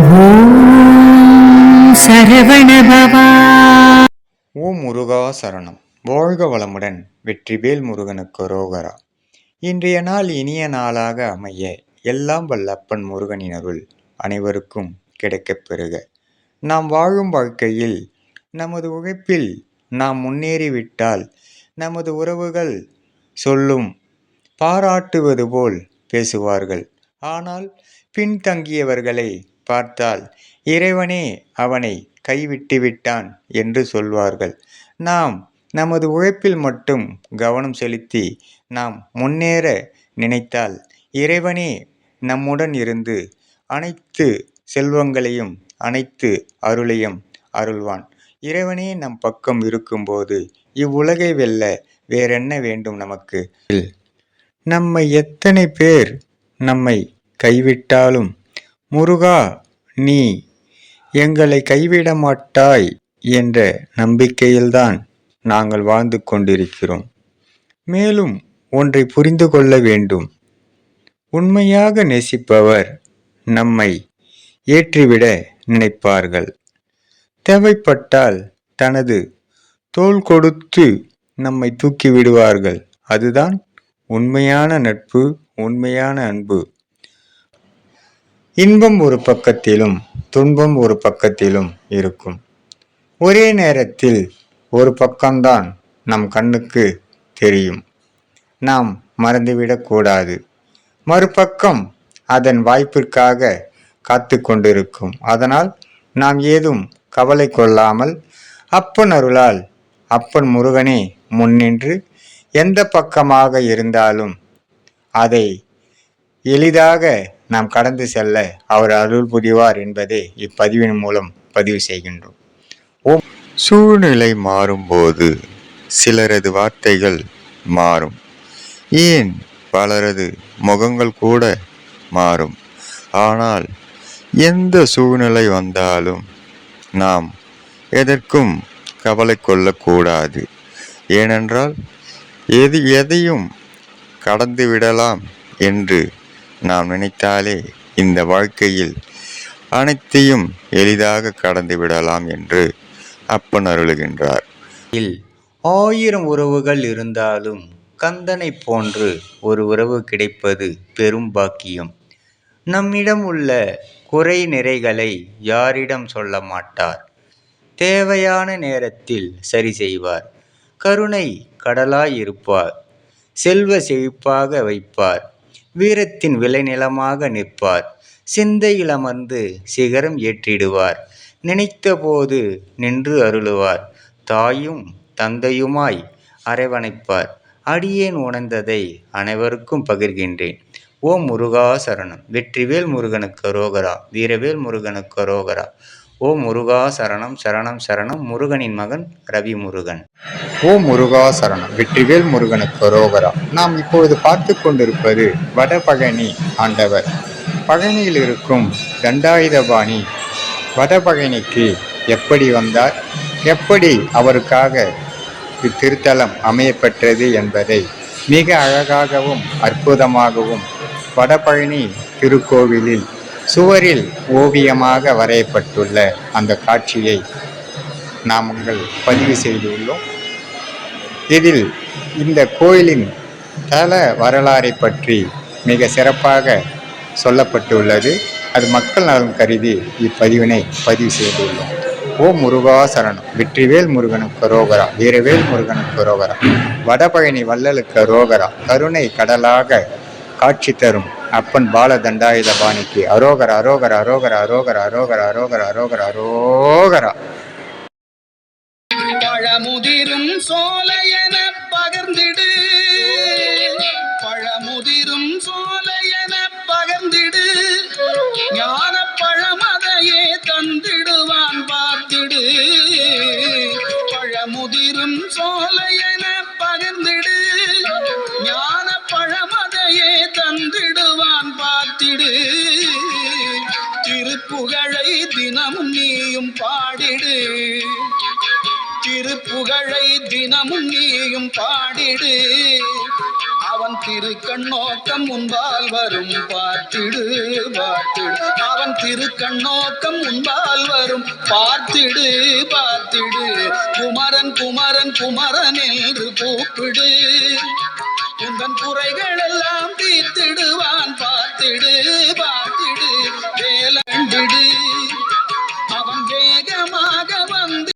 ஓ முருகா சரணம். வாழ்க வளமுடன் வெற்றிவேல் முருகனுக்கு ரோகரா. இன்றைய நாள் இனிய நாளாக அமைய எல்லாம் வல்லப்பன் முருகனினருள் முருகனின் அருள் அனைவருக்கும் கிடைக்கப் பெறுக. நாம் வாழும் வாழ்க்கையில் நமது உழைப்பில் நாம் முன்னேறிவிட்டால் நமது உறவுகள் சொல்லும் பாராட்டுவது போல் பேசுவார்கள். ஆனால் பின்தங்கியவர்களை பார்த்தால் இறைவனே அவனை கைவிட்டு விட்டான் என்று சொல்வார்கள். நாம் நமது உழைப்பில் மட்டும் கவனம் செலுத்தி நாம் முன்னேற நினைத்தால் இறைவனே நம்முடன் இருந்து அனைத்து செல்வங்களையும் அனைத்து அருளையும் அருள்வான். இறைவனே நம் பக்கம் இருக்கும்போது இவ்வுலகை வெல்ல வேறென்ன வேண்டும் நமக்கு? நம்மை எத்தனை பேர் நம்மை கைவிட்டாலும் முருகா நீ எங்களை கைவிட மாட்டாய் என்ற நம்பிக்கையில்தான் நாங்கள் வாழ்ந்து கொண்டிருக்கிறோம். மேலும் ஒன்றை புரிந்து கொள்ள வேண்டும். உண்மையாக நேசிப்பவர் நம்மை ஏற்றிவிட நினைப்பார்கள். தேவைப்பட்டால் தனது தோள் கொடுத்து நம்மை தூக்கி விடுவார்கள். அதுதான் உண்மையான நட்பு உண்மையான அன்பு. இன்பம் ஒரு பக்கத்திலும் துன்பம் ஒரு பக்கத்திலும் இருக்கும். ஒரே நேரத்தில் ஒரு பக்கம்தான் நம் கண்ணுக்கு தெரியும். நாம் மறந்துவிடக்கூடாது மறுபக்கம் அதன் வாய்ப்பிற்காக காத்து கொண்டிருக்கும். அதனால் நாம் ஏதும் கவலை கொள்ளாமல் அப்பன் அருளால் அப்பன் முருகனே முன்னின்று எந்த பக்கமாக இருந்தாலும் அதை எளிதாக நாம் கடந்து செல்ல அவர் அருள் புரிவார் என்பதை இப்பதிவின் மூலம் பதிவு செய்கின்றோம். ஓம். சூழ்நிலை மாறும்போது சிலரது வார்த்தைகள் மாறும். ஏன் பலரது முகங்கள் கூட மாறும். ஆனால் எந்த சூழ்நிலை வந்தாலும் நாம் எதற்கும் கவலை கொள்ளக்கூடாது. ஏனென்றால் எது எதையும் கடந்து விடலாம் என்று நாம் நினைத்தாலே இந்த வாழ்க்கையில் அனைத்தையும் எளிதாக கடந்து விடலாம் என்று அப்பன் அருளுகின்றார். இல் ஆயிரம் உறவுகள் இருந்தாலும் கந்தனை போன்று ஒரு உறவு கிடைப்பது பெரும் பாக்கியம். நம்மிடம் உள்ள குறை நிறைகளை யாரிடம் சொல்ல மாட்டார்? தேவையான நேரத்தில் சரி செய்வார். கருணை கடலாய் இருப்பார். செல்வ செழிப்பாக வைப்பார். வீரத்தின் விளைநிலமாக நிற்பார். சிந்தையில் அமர்ந்து சிகரம் ஏற்றிடுவார். நினைத்தபோது நின்று அருளுவார். தாயும் தந்தையுமாய் அரவணைப்பார். அடியேன் உணர்ந்ததை அனைவருக்கும் பகிர்கின்றேன். ஓம் முருகா சரணம். வெற்றிவேல் முருகனுக்கு ரோகரா வீரவேல் முருகனுக்கு ரோகரா ஓ முருகா சரணம் சரணம் சரணம் முருகனின் மகன் ரவி முருகன் ஓ முருகா சரணம் வெற்றிவேல் முருகனுக்கு ரோகரா நாம் இப்பொழுது பார்த்து கொண்டிருப்பது வடபழனி ஆண்டவர். பழனியில் இருக்கும் தண்டாயுதபாணி வடபழனிக்கு எப்படி வந்தார்? எப்படி அவருக்காக இத்திருத்தலம் அமையப்பெற்றது என்பதை மிக அழகாகவும் அற்புதமாகவும் வடபழனி திருக்கோவிலில் சுவரில் ஓவியமாக வரையப்பட்டுள்ள அந்த காட்சியை நாம் உங்கள் பதிவு செய்துள்ளோம். இதில் இந்த கோயிலின் தல வரலாறை பற்றி மிக சிறப்பாக சொல்லப்பட்டுள்ளது. அது மக்கள் நலன் கருதி இப்பதிவினை பதிவு செய்துள்ளோம். ஓ முருகாசரணம் வெற்றிவேல் முருகனுக்கு ரோகரா. வீரவேல் முருகனுக்கு ரோகரா. வடபழனி வள்ளலுக்கு ரோகரா. கருணை கடலாக காட்சி தரும் அப்பன் பால தண்டாயுத பாணிக்கு. அரோகர அரோகர அரோகர அரோகர அரோகர அரோகர அரோகர அரோகரா. பழமுதிரும் சோலையன பகர்ந்திடு புகழை தினமும் நீயும் பாடிடு. அவன் திருக்கண்ணோக்கம் முன்பால் வரும் பார்த்திடு பார்த்திடு. அவன் திருக்கண்ணோக்கம் முன்பால் வரும் பார்த்திடு பார்த்திடு. குமரன் குமரன் குமரன் என்று கூப்பிடு. உந்தன் குறைகள் எல்லாம்